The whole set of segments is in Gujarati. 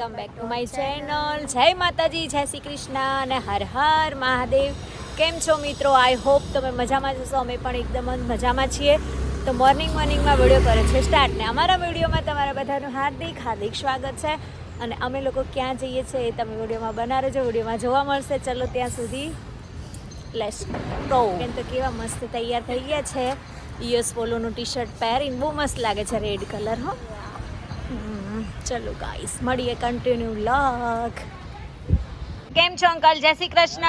Welcome back to my channel. જય માતાજી, જય શ્રી કૃષ્ણ અને હર હર મહાદેવ. કેમ છો મિત્રો? આઈ હોપ તમે મજામાં જશો અમે પણ એકદમ જ મજામાં છીએ. તો મોર્નિંગ મોર્નિંગમાં વીડિયો કરે છે સ્ટાર્ટ ને અમારા વિડીયોમાં તમારા બધાનું હાર્દિક હાર્દિક સ્વાગત છે. અને અમે લોકો ક્યાં જઈએ છીએ એ તમે વિડીયોમાં બનાવો છો. વિડીયોમાં જોવા મળશે. ચલો ત્યાં સુધી લેસ ગો એમ તો કેવા મસ્ત તૈયાર થઈ ગયા છે. યસ પોલોનું ટી શર્ટ પહેરીને બહુ મસ્ત લાગે છે રેડ કલર હો. ચલો ગાઈસ મળીએ કન્ટિન્યુ લક કેમ છો અંકલ? જય શ્રી કૃષ્ણ.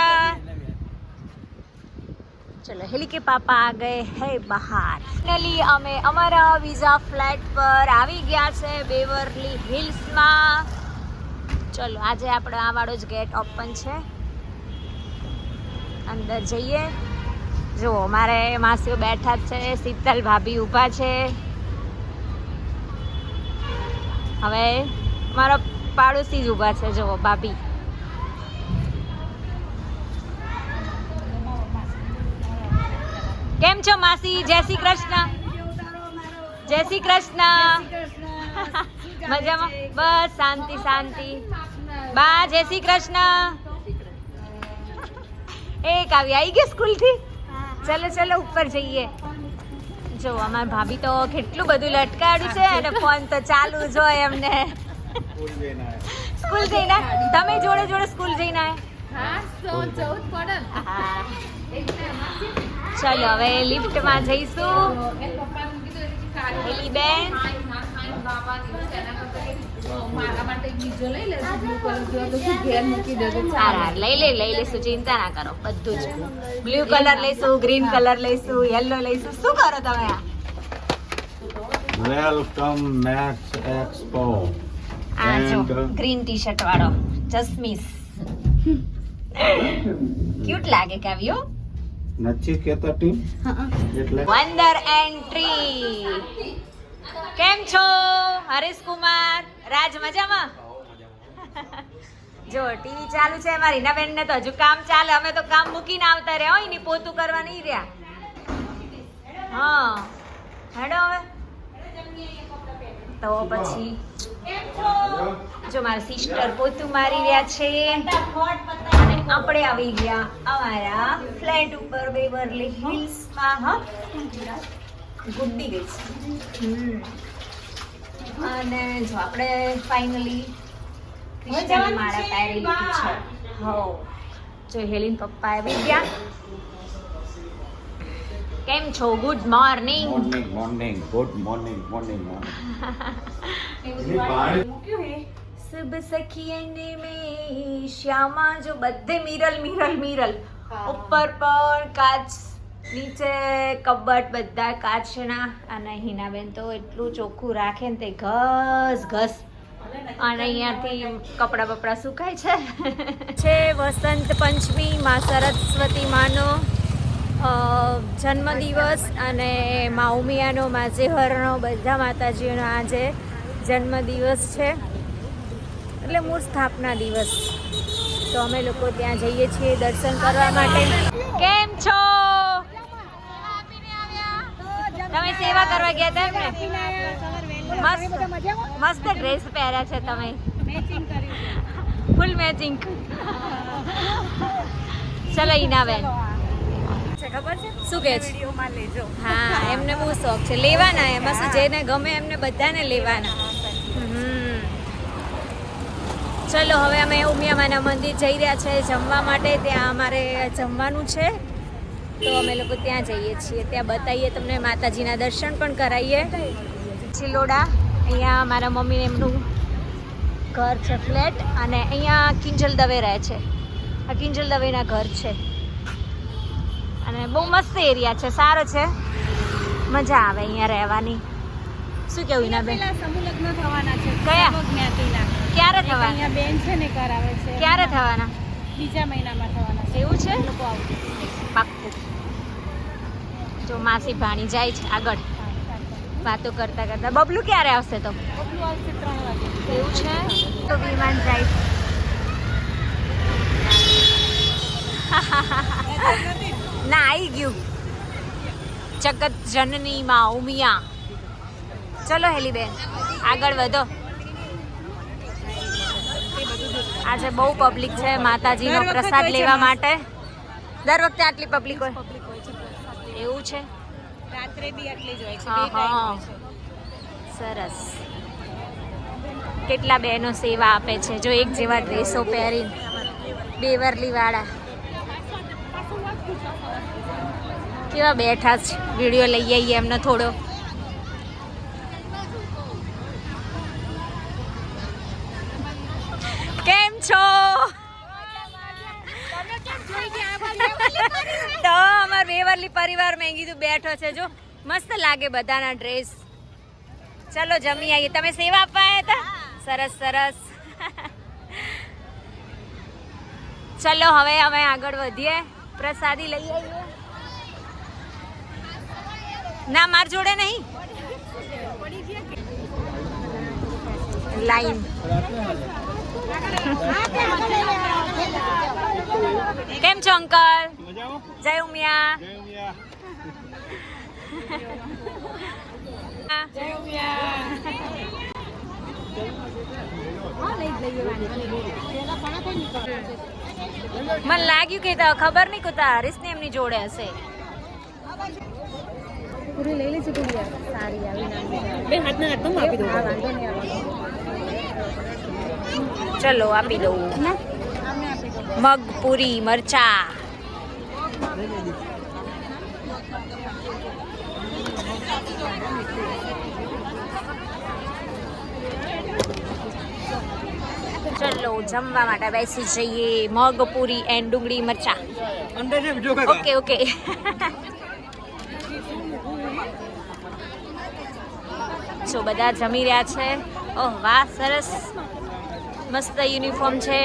ચલો હેલી કે પાપા આ ગયે હે બહાર. ફાઇનલી અમે અમારા વિઝા ફ્લેટ પર આવી ગયા છે બેવરલી હિલ્સમાં ચલો, આજે આપણો આ વાળો જ ગેટ ઓપન છે. અંદર જઈએ. જુઓ, મારે માસીઓ બેઠા છે, શીતલ ભાભી ઊભા છે. હવે મારા પાડોશી જ ઊભા છે જુઓ ભાભી. કેમ છો માસી? જય શ્રી કૃષ્ણ. જય શ્રી કૃષ્ણ. મજામાં? બસ શાંતિ શાંતિ. બા જય શ્રી કૃષ્ણ. એ કાવ્ય આવી ગયો સ્કૂલથી? ચલો ચલો ઉપર જઈએ. જો અમાર ભાભી તો કેટલું બધું લટકાડ્યું છે અને ફોન તો ચાલુ જ હોય એમને સ્કૂલ જઈને તમે જોડે જોડે સ્કૂલ જઈને ચલો હવે લિફ્ટમાં જઈશું એલી બેન લઈ લે લઈ લેશું ચિંતા ના કરો બધું જ બ્લુ કલર લઈશું ગ્રીન કલર લઈશું યલો લઈશું શું કરો તમે વેલકમ મેક્સ એક્સપો આ જો ગ્રીન ટી શર્ટ વાળો જસ્મીસ ક્યુટ લાગે કાવ્યો નથી કેતા ટીમ એટલે વંદર એન્ટ્રી કેમ છો? હરેશ કુમાર. રાજ મજામાં? જો, ટીવી ચાલુ છે, મારી નવેન ને તો હજુ કામ ચાલે. અમે તો કામ મૂકીને આવતા રહ્યા. હોય ને પોતું કરવા નહીં રહ્યા. હા. હેડો હવે. તો પછી? જો, મારા સિસ્ટર પોતું મારી રહ્યા છે. આપણે આવી ગયા અમારા ફ્લેટ ઉપર બેવરલી હિલ્સમાં હા. ગુડ્ડી ગઈ છે. અને જો આપણે ફાઇનલી ક્રિશ્ચન માળા પહેરી લીધી છે. હો જો હેલિન પપ્પા આવી ગયા. કેમ છો? Good morning morning morning good morning morning સુબ સખીને મેં શ્યામા જો બધે મિરલ મિરલ મિરલ. ઉપર પણ કાચ નીચે કબટ બધા કાચના અને હિનાબેન તો એટલું ચોખ્ખું રાખે ને તે ઘસ ઘસ. અને અહીંયાથી કપડાં બપડા સુકાય છે. છે વસંત પંચમી માં સરસ્વતી માનો જન્મદિવસ અને મા ઉમિયાનો મા જેહરનો બધા માતાજીઓનો આજે જન્મદિવસ છે. એટલે મૂળ સ્થાપના દિવસ. તો અમે લોકો ત્યાં જઈએ છીએ દર્શન કરવા માટે. કેમ છો? તમે સેવા કરવા ગયા હતા ને મસ્ત. ડ્રેસ પહેર્યા છે તમે. ફૂલ મેચિંગ ચલો ઈના બેન. ખબર છે? શું કહે છે? હા એમને બહુ શોખ છે. લેવાના એમાં શું જેને ગમે એમને બધાને લેવાના. ચલો હવે અમે ઉમિયામાના મંદિર જઈ રહ્યા છે જમવા માટે. ત્યાં અમારે જમવાનું છે. તો અમે લોકો ત્યાં જઈએ છીએ. ત્યાં બતાવીએ તમને માતાજીના દર્શન પણ કરાવીએ. ચિલોડા અહીંયા મારા મમ્મીને એમનું ઘર છે ફ્લેટ. અને અહીંયા કિંજલ દવે રહે છે. આ કિંજલ દવેના ઘર છે. અને બહુ મસ્ત એરિયા છે સારો છે. મજા આવે અહીંયા રહેવાની. શું કેવું એના બેન પેલા સમૂહ લગ્ન થવાના છે. કયા? જ્ઞાતિના. ક્યારે થવાના? અહીંયા બેન છે ને કરાવે છે. ક્યારે થવાના? બીજા મહિનામાં થવાના છે. એવું છે? લોકો આવશે પાક્કું જો માસી ભાણી જાય છે આગળ. વાતો કરતા કરતા. બબલું ક્યારે આવશે તો? બબલું આવશે ત્રણ વાગે. એવું છે? તો વિમાન જાય. છે. ના આવી ગયું. જગત જનની માં ઉમિયા. ચલો હેલી બેન આગળ વધો. આજે બહુ પબ્લિક છે માતાજીનો પ્રસાદ લેવા માટે. દર વખતે આટલી પબ્લિક હોય પબ્લિક હોય છે પ્રસાદ એવું છે? રાત્રે બી આટલી જ હોય છે હા, સરસ. કેટલા બહેનો સેવા આપે છે? જો એક જેવા ડ્રેસો પહેરીને બેવરલી વાળા કેવા બેઠા છે? વીડિયો લઈ આવીએ એમને થોડો કેમ છો તો અમાર બેવરલી પરિવાર મેં કીધું બેઠો છે જો. મસ્ત લાગે બધાના ડ્રેસ ચલો જમી આવીએ તમે સેવા આપવા આવ્યા હતા? સરસ સરસ. ચલો હવે અમે આગળ વધીએ. પ્રસાદી લઈ આવીએ ના માર જોડે નહીં. લાઈન કેમ છો અંકલ? જય ઉમિયા. મને લાગ્યું કે તો ખબર નહીં કુતા હરીશને એમની જોડે હશે. પૂરી લઈ લેજો પૂરી સારી આવી બે હાથના હાથમાં આપી દઉં. વાંધો ચલો આપી દઉં. મગ પૂરી મરચા. ચલો જમવા માટે બેસી જઈએ. મગ પૂરી એન્ડ ડુંગળી મરચા. ઓકે ઓકે જો બધા જમી રહ્યા છે. ઓહ વાહ સરસ. મસ્ત યુનિફોર્મ છે.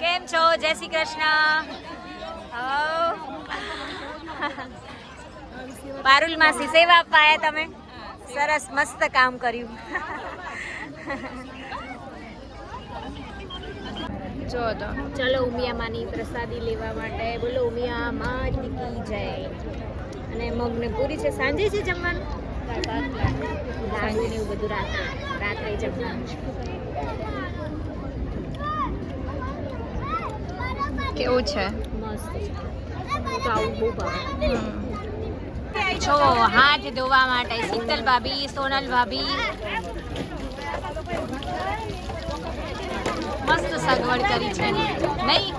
કેમ છો? જય શ્રી કૃષ્ણ. પારુલ માસી સેવા આપવા તમે. સરસ મસ્ત કામ કર્યું. જો તો. ચલો ઉમિયા માની પ્રસાદી લેવા માટે. બોલો ઉમિયા માં જાય જય. અને મગને પૂરી છે. સાંજે છે જમવાનું? સાંજે ને એવું બધું રાત્રે. રાત્રે જમવાનું કેવું છે? મસ્ત તો આવું બહુ ભાવે. છો હાથ ધોવા માટે શીતલ ભાભી સોનલ ભાભી. મસ્ત સગવડ કરી છે. નહીં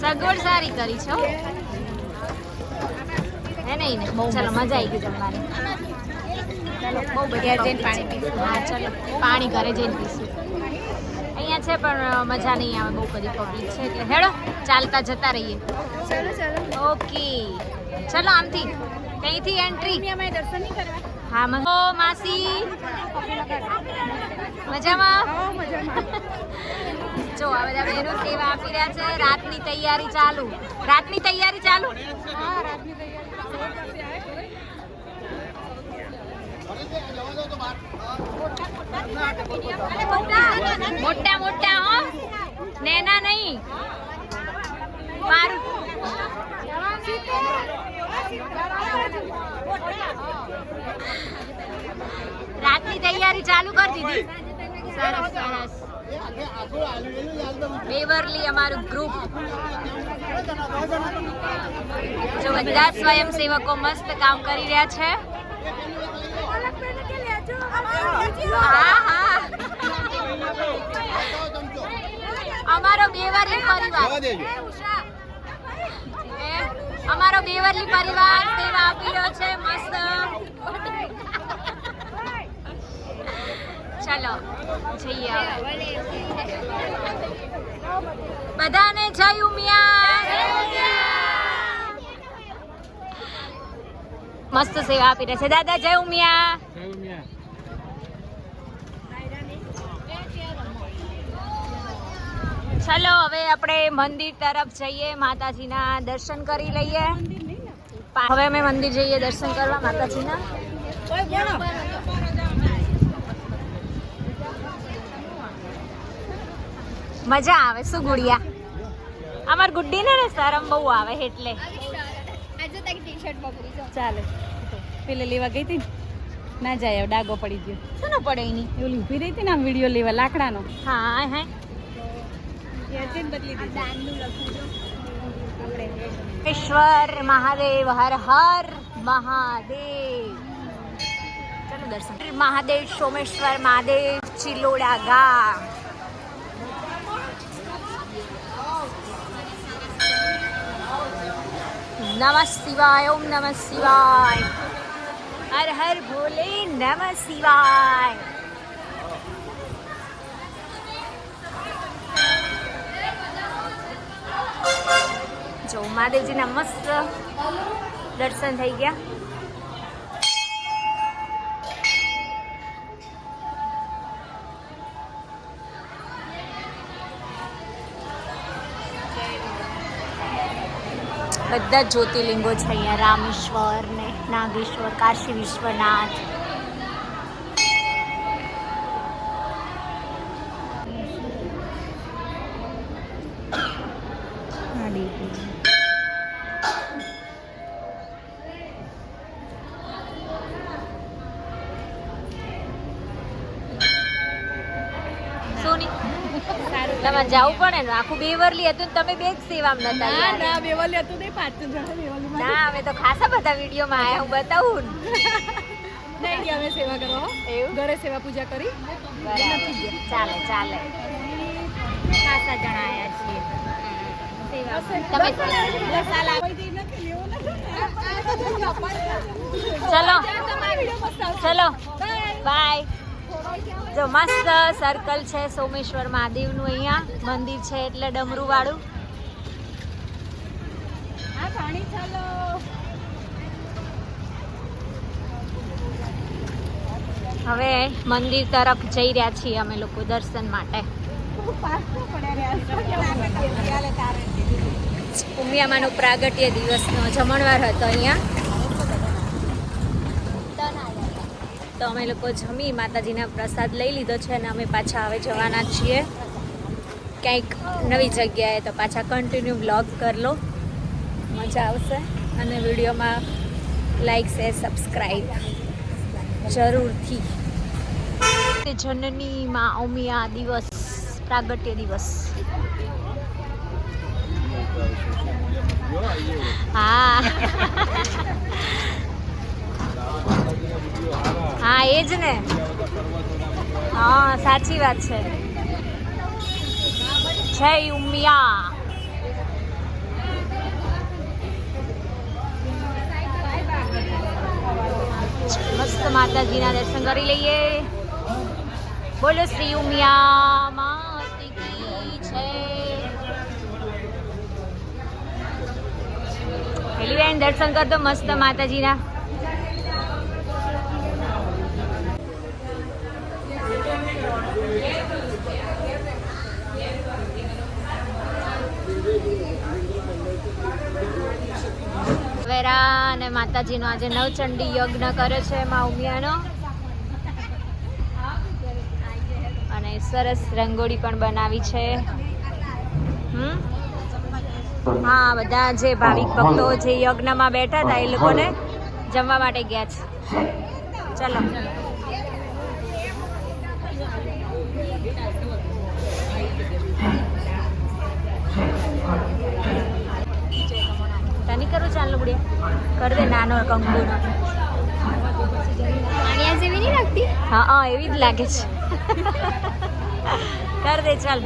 સગવડ સારી કરી છે હો. નહીં ને? ચલો મજા આવી ગઈ ચાલો બહુ બધા જઈને પાણી. હા ચલો પાણી ઘરે જઈને પીશું. અહીંયા છે પણ મજા નહીં આવે. બહુ બધી પબ્લિક છે. એટલે હેડો. ચાલતા જતા રહીએ. ચલો ચલો. ઓકે. ચલો આમથી. કઈથી એન્ટ્રી અમે દર્શન નહીં કરવા? હા ઓ માસી. મજામાં? જો આ બધા બહેનો સેવા આપી રહ્યા છે. રાતની તૈયારી ચાલુ. રાતની તૈયારી ચાલુ? હા રાતની તૈયારી મોટા મોટા હો. નેના નહીં. રાતની તૈયારી ચાલુ કરી દીધી. સરસ સરસ. બેવરલી અમારું ગ્રુપ જો બધા સ્વયંસેવકો મસ્ત કામ કરી રહ્યા છે. અમારો બેવરલી પરિવાર. અમારો બેવરલી પરિવાર સેવા આપી રહ્યો છે, મસ્ત. ચલો, જઈએ બધાને જય ઉમિયા. મસ્ત સેવા આપી રહ્યા છે. દાદા જય ઉમિયા. ચલો હવે આપણે મંદિર તરફ જઈએ માતાજીના દર્શન કરી લઈએ. હવે અમે મંદિર જઈએ દર્શન કરવા માતાજીના. મજા આવે શું ગુડિયા? અમાર ગુડ્ડી ને શરમ બહુ આવે એટલે. ચાલે. પેલે લેવા ગઈ હતી ને? જાય ડાગો પડી ગયો. શું પડે એની? એવું ઊભી રહી હતી ને આમ વીડિયો લેવા લાકડાનો? હા હા એ હતી ને બદલી દીધી દાનનું લખું જો ઈશ્વર મહાદેવ હર હર મહાદેવ. ચલો દર્શન. મહાદેવ સોમેશ્વર મહાદેવ ચિલોડા ગા નમઃ શિવાય ઓમ નમઃ શિવાય. હર હર ભોલે નમઃ શિવાય. જો મહાદેવજીના મસ્ત દર્શન થઈ ગયા. બધા જ્યોતિર્લિંગો છે અહીંયા. રામેશ્વર ને નાગેશ્વર કાશી વિશ્વનાથ સોની તમે જવું પડે ને. આખું બેવરલી હતું ને તમે બે જ સેવામાં નતા ના ના બેવરલી હતું નહીં પાંચ જણા ના અમે તો ખાસા બધા વિડીયોમાં આયા હું બતાવું નહીં ગયા અમે સેવા કરવા એવું? ઘરે સેવા પૂજા કરી. ચાલે ચાલે. ખાસા જણા આયા છીએ. તમે ચલો. ચલો. બાય જો મસ્ત સર્કલ છે સોમેશ્વર મહાદેવનું અહીંયા. મંદિર છે એટલે ડમરું વાળું આ પાણી ચાલો. હવે મંદિર તરફ જઈ રહ્યા છીએ અમે લોકો દર્શન માટે. ઉમિયામાનો પ્રાગટ્ય દિવસનો જમણવાર હતો અહીંયા. તો અમે લોકો જમી માતાજીના પ્રસાદ લઈ લીધો છે અને અમે પાછા હવે જવાના છીએ. ક્યાંક નવી જગ્યાએ તો પાછા કન્ટિન્યુ બ્લોગ કરી લો. મજા આવશે. અને વિડીયોમાં લાઈક શેર સબસ્ક્રાઈબ જરૂરથી. જનની માં ઉમિયા દિવસ, પ્રાગટ્ય દિવસ. હા. હા, એ જ ને. હા, સાચી વાત છે. છે ઉમિયા. મસ્ત માતાજીના દર્શન કરી લઈએ. બોલો શ્રી ઉમિયા, માતી છે દર્શન કરતો મસ્ત માતાજીના. વેરા અને માતાજીનો આજે નવચંડી યજ્ઞ કરે છે મા ઉમિયાનો. અને સરસ રંગોળી પણ બનાવી છે. હા, બધા જે ભાવિક ભક્તો જે યજ્ઞમાં બેઠા હતા એ લોકોને જમવા માટે ગયા છે. ચલો. કર દે નાનો કંકુનો પાણીયા જેવી નહીં લાગતી? હા હા એવી જ લાગે છે. કર દે ચાલ.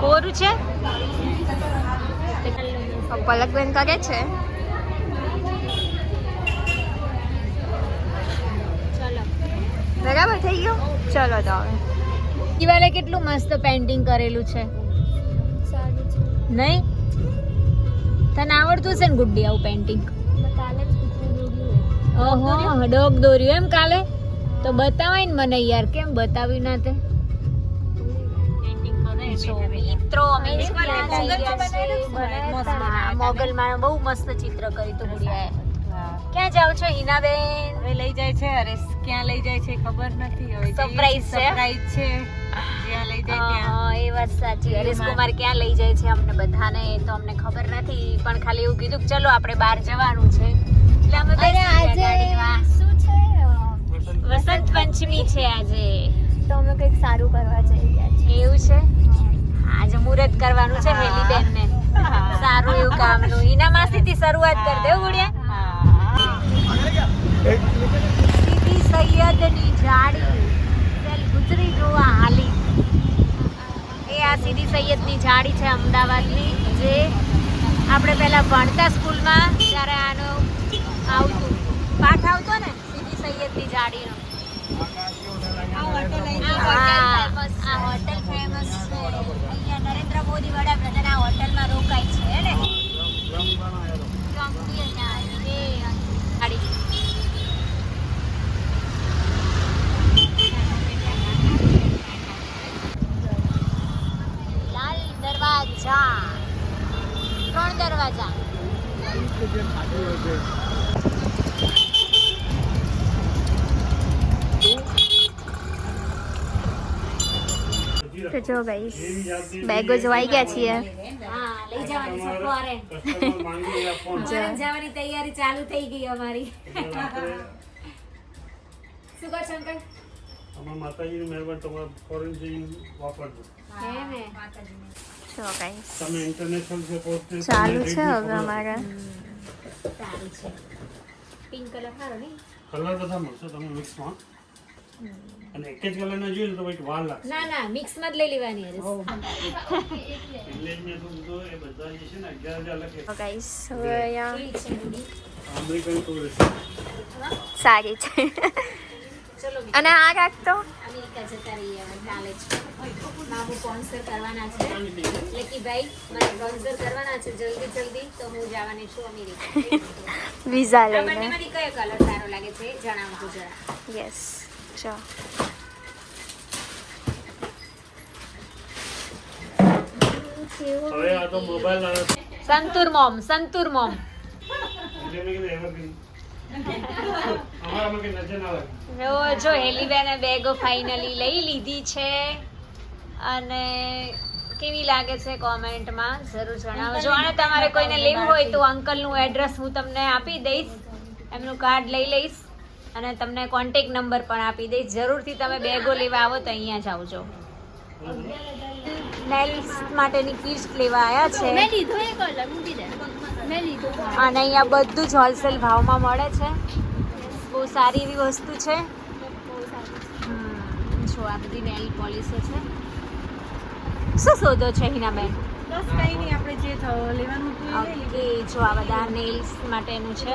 કોરું છે? પલકબેન કરે છે. બરાબર થઈ ગયું? ચલો તો હવે. દિવાલે કેટલું મસ્ત પેન્ટિંગ કરેલું છે? સારું નહીં? તને આવડતું છે ને ગુડ્ડી આવું જ ઓહો ડોગ દોર્યું એમ કાલે? તો બતાવાય ને મને યાર કેમ બતાવ્યું ના તે? મોગલમાં બહુ મસ્ત ચિત્ર કર્યું હતું ગુડિયાએ. ક્યાં જાવ છો હિનાબેન? હવે લઈ જાય છે અરે ક્યાં લઈ જાય છે ખબર નથી. હવે Surprise છે? સરપ્રાઈઝ છે. એ વાત સાચી. હરેશ કુમાર ક્યાં લઈ જાય છે અમને બધાને? તો અમને ખબર નથી પણ ખાલી એવું કીધું કે ચલો આપણે બહાર જવાનું છે. એટલે અમે અરે બેસી ગયા આજે શું છે? વસંત પંચમી છે આજે. તો અમે કંઈક સારું કરવા જઈ રહ્યા છીએ. એવું છે? આજે મુહૂર્ત કરવાનું છે. હેલી બેન ને સારું એવું કામનું. માસી શરૂઆત કરી દેવું ગુડિયા સીધી સૈયદની જાડી સેલ જોવા હાલી. એ આ સીધી સૈયદની જાળી છે અમદાવાદની જે આપણે પહેલાં ભણતા સ્કૂલમાં જ્યારે આનો આવતું. પાઠ આવતો ને સીધી સૈયદની જાળીનો. આ હોટલ ફેમસ છે. અહીંયા નરેન્દ્ર મોદી વડાપ્રધાન આ હોટલમાં રોકાય છે ને? ગાડી દરવાજા. ત્રણ દરવાજા. તો જો ગાઈસ બેગો જોવાઈ ગયા છીએ. હા લઈ જવાની તૈયારી ચાલુ થઈ ગઈ અમારી. શું કહો છો અમારા માતાજીની મહેરબાની તમારા ફોરેન જઈને વાપરજો. હે ને? જો ગાઈસ તમે ઇન્ટરનેશનલ સપોર્ટ ચાલુ છે હવે અમારે. સારું છે. પિંક કલર સારો ને કલર બધા મળશે તમે મિક્સમાં અને એક જ કલરના જોઈએ તો કંઈક વાર લાગશે. ના ના મિક્સમાં જ લઈ લેવાની હરીશ. ઇંગ્લેન્ડ ને તો એ બધા જે છે ને અગિયાર હજાર લખે. તો ગાઈસ હવે અહીંયા છે સારી છે. અને આ રાખતો અમેરિકા જતા રહીએ કાલે બાબુ સ્પોન્સર કરવાના છે. એટલે કે ભાઈ મને સ્પોન્સર કરવાના છે જલ્દી જલ્દી તો હું જવાની છું અમેરિકા. વિઝા લઈને. બંનેમાંથી કયો કલર સારો લાગે છે? જણાવજો જરા. યસ ચો હવે આ તો mobile Santoor mom Santoor mom. એટલે મેં કીધું એમાં જો હેલીબેને બેગો ફાઇનલી લઈ લીધી છે. અને કેવી લાગે છે કોમેન્ટમાં? જરૂર જણાવજો. અને તમારે કોઈને લેવું હોય તો અંકલનું એડ્રેસ હું તમને આપી દઈશ. એમનું કાર્ડ લઈ લઈશ. અને તમને કોન્ટેક નંબર પણ આપી દઈશ. જરૂરથી તમે બેગો લેવા આવો તો અહીંયા જ આવજો. નેલ્સ માટેની કિટ્સ લેવા આવ્યા છે. અને અહીંયા બધું જ હોલસેલ ભાવમાં મળે છે. બહુ સારી એવી વસ્તુ છે. જો આ બધી નેલ પોલિશો છે. શું શોધો છે હિનાબેન બસ કંઈ નહીં આપણે જે લેવાનું ઓકે જો આ બધા નેલ્સ માટેનું છે.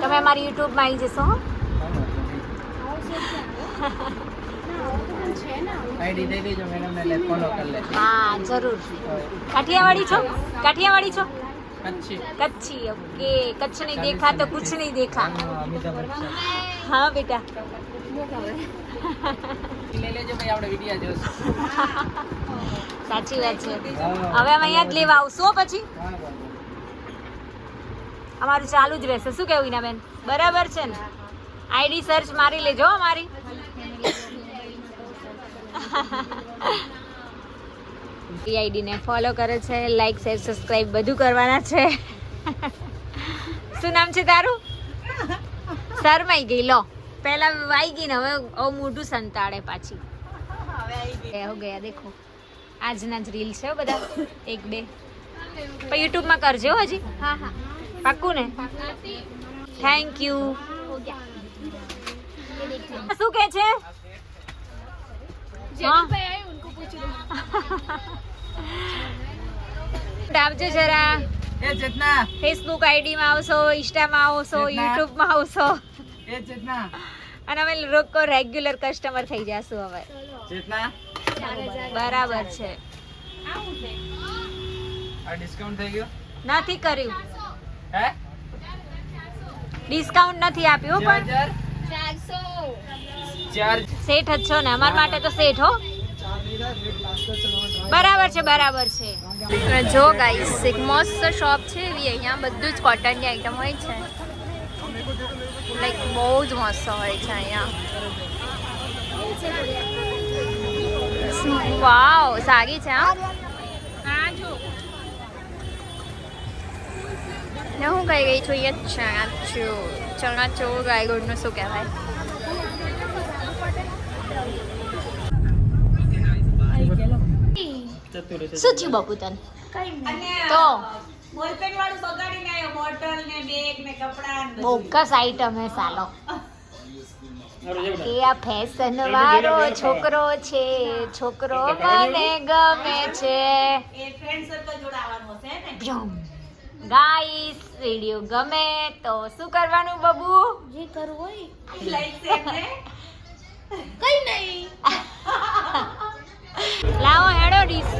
તમે અમારી યુટ્યુબમાં આવી જશો હો? આઈડી દઈ દેજો મેડમ એટલે ફોલો કરી લે હા જરૂર. કાઠિયાવાડી છો? કાઠિયાવાડી છો? કચ્છી. કચ્છી ઓકે. કચ્છ નહીં દેખા તો કુછ નહીં દેખા. હા બેટા. લઈ લેજો ભાઈ આપણે વીડિયો જોશું. સાચી વાત છે. હવે અમે અહીંયા જ લેવા આવશો પછી? અમારું ચાલુ જ રહેશે. શું કેવું ઈનાબેન? બરાબર છે ને? આઈડી સર્ચ મારી લેજો હો પીઆઈડીને ફોલો કરે છે લાઈક શેર સબસ્ક્રાઈબ બધું કરવાના છે. શું નામ છે તારું? શરમાઈ ગઈ લો. પહેલા વાઈ ગઈ ને હવે ઓ મોઢું સંતાડે પાછી. હવે ગયા દેખો. આજના જ રીલ છે બધા. એક બે. પણ યુટ્યુબમાં કરજો હજી. હા પાક્કું ને? થેન્ક યુ શું કે છે? આવજો જરા. ફેસબુક આઈડી માં આવશો ઇન્સ્ટા માં આવશો યુટ્યુબમાં આવશો. અને અમે લોકો રેગ્યુલર કસ્ટમર થઈ જાશું હવે. બરાબર છે. નથી કર્યું. ડિસ્કાઉન્ટ નથી આપ્યું પણ. શેઠ જ છો ને અમાર માટે તો શેઠ હો બરાબર છે બરાબર છે જો ગાઈસ એક મસ્ત શોપ છે એવી અહીંયા બધું જ કોટનની આઈટમ હોય છે લાઈક બહુ જ મસ્ત હોય છે અહીંયા વાવ સારી છે હા ને હું કહી ગઈ છું અહીંયા ચણાચૂર ચણાચૂર રાયગઢનું શું કહેવાય? શું થયું બાપુ તને? તો? બોલપેન વાળું બગાડીને આવ્યો બોટલ ને બેગ ને કપડા બોકસ આઈટમ હે સાલો. કે આ ફેશન વાળો છોકરો છે છોકરો મને ગમે છે. એ ફ્રેન્ડ સર્કલ જોડે આવવાનું ને? ગાઈસ વિડિયો ગમે તો શું કરવાનું બબુ? લાઈક શેર ને લાવો હેડો ડીશ.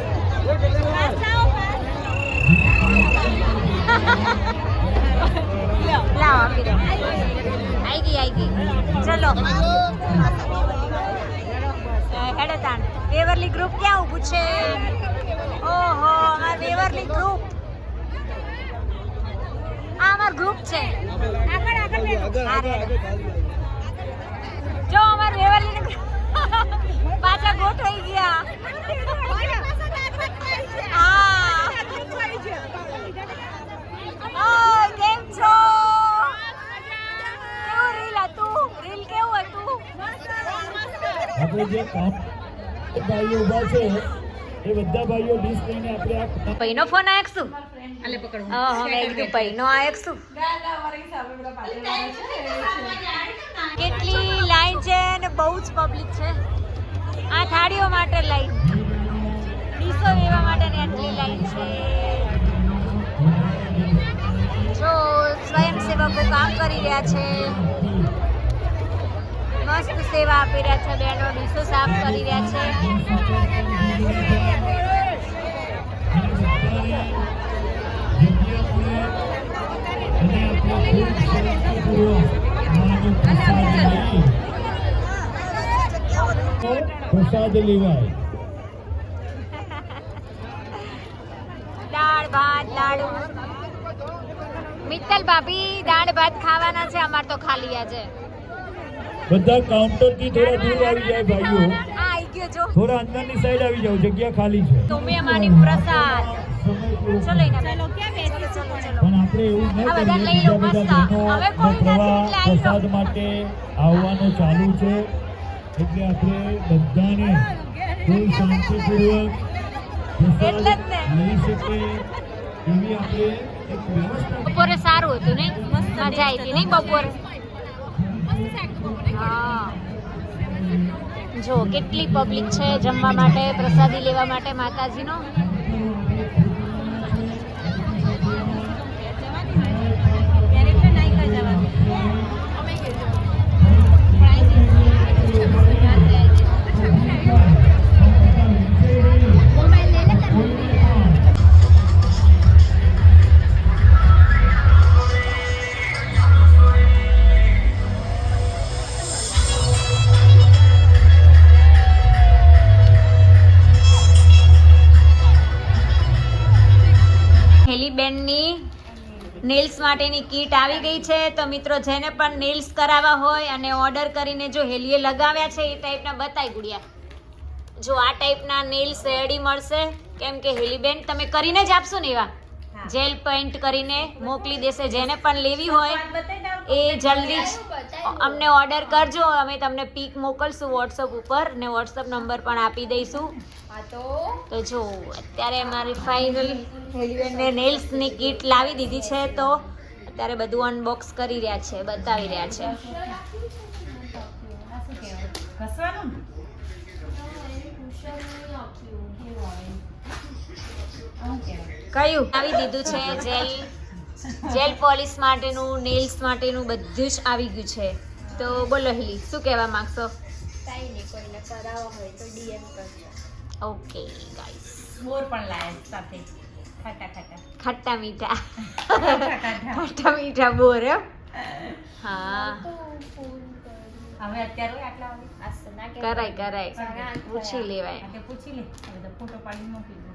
લાવો આપી દો. આઈ ગઈ આઈ ગઈ. ચલો. હેડો તાણ. વેવરલી ગ્રુપ ક્યાં ઊભું છે? ઓહો અમાર વેવરલી ગ્રુપ આ અમાર ગ્રુપ છે. આગળ આગળ. જો અમાર વેવાલી પાછા ગોઠવાઈ ગયા. હા. કેમ છો? રીલ હતું? રીલ કેવું હતું? આપણે જે કામ ભાઈઓ ઊભા છે એ બધા ભાઈઓ ડીશ લઈને આપણે આ પૈનો ફોન આયો કે શું હા મેં કીધું પૈનો આયો કે શું કેટલી લાઈન છે ને બહુ જ પબ્લિક છે. આ થાળીઓ માટે લાઈન. ડીશો લેવા માટે ને આટલી લાઈન છે. જો સ્વયંસેવકો કામ કરી રહ્યા છે. મસ્ત સેવા આપી રહ્યા છે બેનો ડીશો સાફ કરી રહ્યા છે. પ્રસાદ લેવાય. દાળ ભાત લાડુ. મિત્તલ ભાભી દાળ ભાત ખાવાના છે અમાર તો ખાલી આજે. બધા કાઉન્ટરથી થોડા દૂર આવી જાય ભાઈઓ. થોડા અંદરની સાઈડ આવી જાવ જગ્યા ખાલી છે. તમે અમારી પ્રસાદ. ચલો પણ? આપણે એવું ન આ બધા લઈ લો, કરીએ બધા હવે બહેનો કોઈ નથી પ્રવાહ પ્રસાદ માટે આવવાનું ચાલુ છે. એટલે આપણે બધાને કોઈ શાંતિપૂર્વક પ્રસાદ એટલે જ ને. લઈ શકે એવી આપણે બપોરે સારું હતું નહીં? મજા આવી હતી નહીં બપોરે? જો કેટલી પબ્લિક છે જમવા માટે પ્રસાદી લેવા માટે માતાજીનો? જવાનું. માટેની કીટ આવી ગઈ છે. તો મિત્રો જેને પણ નેલ્સ કરાવવા હોય અને ઓર્ડર કરીને જો હેલીએ લગાવ્યા છે એ ટાઈપના બતાવી ગુડિયા. જો આ ટાઈપના નેલ્સ રેડી મળશે કેમ કે હેલીબેન તમે કરીને જ આપશો ને એવા? જેલ પેઇન્ટ કરીને મોકલી દેશે. જેને પણ લેવી હોય એ જલ્દી જ અમને ઓર્ડર કરજો. અમે તમને પીક મોકલશું વોટ્સઅપ ઉપર ને વોટ્સઅપ નંબર પણ આપી દઈશું. તો? જો અત્યારે અમારી ફાઇનલ હેલીબેનને નેલ્સની કીટ લાવી દીધી છે તો અત્યારે બધું અનબોક્સ કરી રહ્યા છે બતાવી રહ્યા છે. કયું? આવી દીધું છે જેલ. જેલ પોલિશ માટેનું નેલ્સ માટેનું બધું જ આવી ગયું છે. તો બોલો હિલી શું કહેવા માંગશો? ઓકે ગાઈસ મોર પણ લાયા સાથે. ખાટા ખાટા. ખટ્ટા મીઠા ખાટા ખાટા ખટ્ટા મીઠા બોર એમ હા હવે અત્યારે આટલા કરાય કરાય પૂછી લેવાય પૂછી લે ફોટો પાડી મોકલી